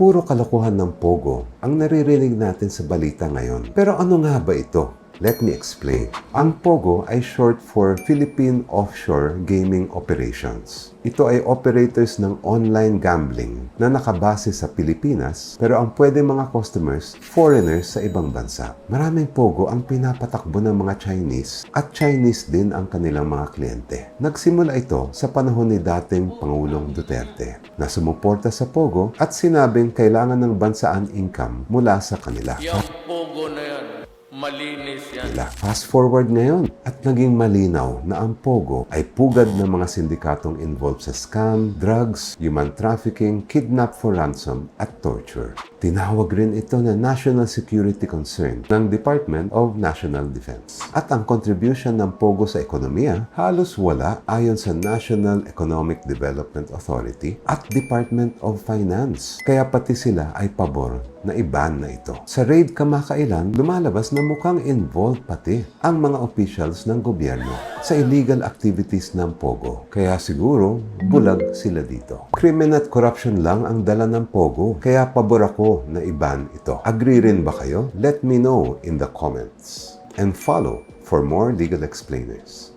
Puro kalokohan ng Pogo ang naririnig natin sa balita ngayon. Pero ano nga ba ito? Let me explain. Ang POGO ay short for Philippine Offshore Gaming Operations. Ito ay operators ng online gambling na nakabase sa Pilipinas pero ang pwede mga customers, foreigners sa ibang bansa. Maraming POGO ang pinapatakbo ng mga Chinese at Chinese din ang kanilang mga kliyente. Nagsimula ito sa panahon ni dating Pangulong Duterte na sumuporta sa POGO at sinabing kailangan ng bansa ang income mula sa kanila. Yung pogo na yan, malinis yan. nila. Fast forward ngayon at naging malinaw na ang POGO ay pugad ng mga sindikatong involved sa scam, drugs, human trafficking, kidnap for ransom at torture. Tinawag rin ito na national security concern ng Department of National Defense. At ang contribution ng POGO sa ekonomiya halos wala ayon sa National Economic Development Authority at Department of Finance. Kaya pati sila ay pabor na iban na ito. Sa raid kamakailan, lumalabas na mukhang involved pati ang mga officials ng gobyerno sa illegal activities ng POGO. Kaya siguro, bulag sila dito. Crimen at corruption lang ang dala ng POGO, kaya pabor ako na iban ito. Agree rin ba kayo? Let me know in the comments. And follow for more legal explainers.